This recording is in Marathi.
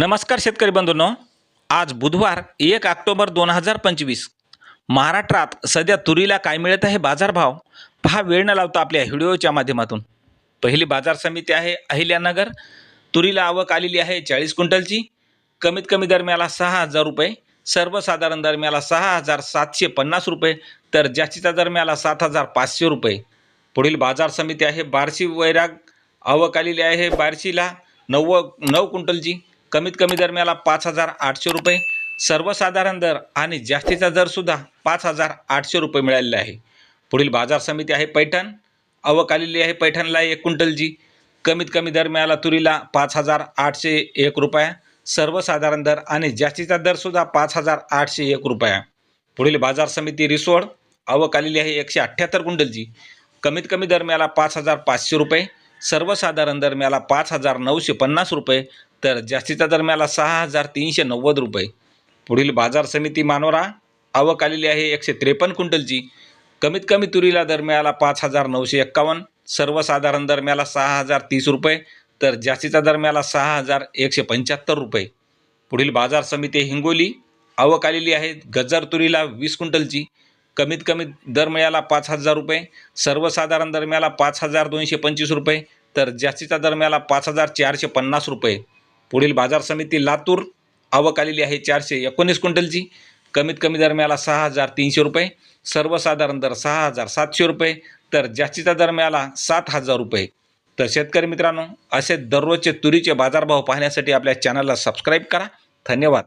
नमस्कार शेतकरी बंधूंनो. आज बुधवार एक ऑक्टोबर दोन हजार पंचवीस. महाराष्ट्रात सध्या तुरीला काय मिळत आहे बाजारभाव? पहा वेळ न लावता आपल्या व्हिडिओच्या माध्यमातून. पहिली बाजार समिती आहे अहिल्यानगर. तुरीला आवक आलेली आहे चाळीस क्विंटलची. कमीत कमी दरम्याला सहा हजार रुपये. सर्वसाधारण दरम्याला सहा हजार सातशे पन्नास रुपये. तर जास्तीचा दरम्याला सात हजार पाचशे रुपये. पुढील बाजार समिती आहे बार्शी वैराग. आवक आलेली आहे बार्शीला नव्व नऊ क्विंटलची. कमीत कमी दरम्याला पाच हजार आठशे रुपये. सर्वसाधारण दर आणि जास्तीचा दरसुद्धा पाच हजार आठशे रुपये मिळालेला आहे. पुढील बाजार समिती आहे पैठण. आवक आलेली आहे पैठणला एक क्विंटलची. कमीत कमी दर मिळाला तुरीला पाच हजार आठशे एक रुपया. सर्वसाधारण दर आणि जास्तीचा दरसुद्धा पाच हजार आठशे एक रुपया. पुढील बाजार समिती रिसोड. आवक आलेली आहे एकशे अठ्ठ्याहत्तर क्विंटलची. कमीत कमी दर मिळाला पाच हजार पाचशे रुपये. सर्वसाधारण दरम्याला पाच हजार नऊशे पन्नास रुपये तर जास्तीचा दरम्याला सहा हजार तीनशे नव्वद रुपये. पुढील बाजार समिती मानोरा आवक आलेली आहे एकशे त्रेपन्न क्विंटलची. कमीत कमी तुरीला दरम्याला पाच हजार नऊशे एक्कावन्न सर्वसाधारण दरम्याला सहा हजार तीस रुपये तर जास्तीचा दरम्याला सहा हजार एकशे पंच्याहत्तर रुपये. पुढील बाजार समिती हिंगोली आवक आलेली आहे गजर तुरीला वीस क्विंटलची. कमीत कमी दर मिळाला पाच हजार रुपये सर्वसाधारण दरम्याला पाच हजार दोनशे पंचवीस रुपये तर जास्तीचा दर मिळाला पाच हजार चारशे पन्नास रुपये. पुढील बाजार समिती लातूर आवक आलेली आहे चारशे एकोणीस क्विंटलची. कमीत कमी दर मिळाला सहा हजार तीनशे रुपये. सर्वसाधारण दर सहा हजार सातशे रुपये. तर जास्तीचा दर मिळाला सात हजार रुपये. तर शेतकरी मित्रांनो असे दररोजचे तुरीचे बाजारभाव पाहण्यासाठी आपल्या चॅनलला सबस्क्राईब करा. धन्यवाद.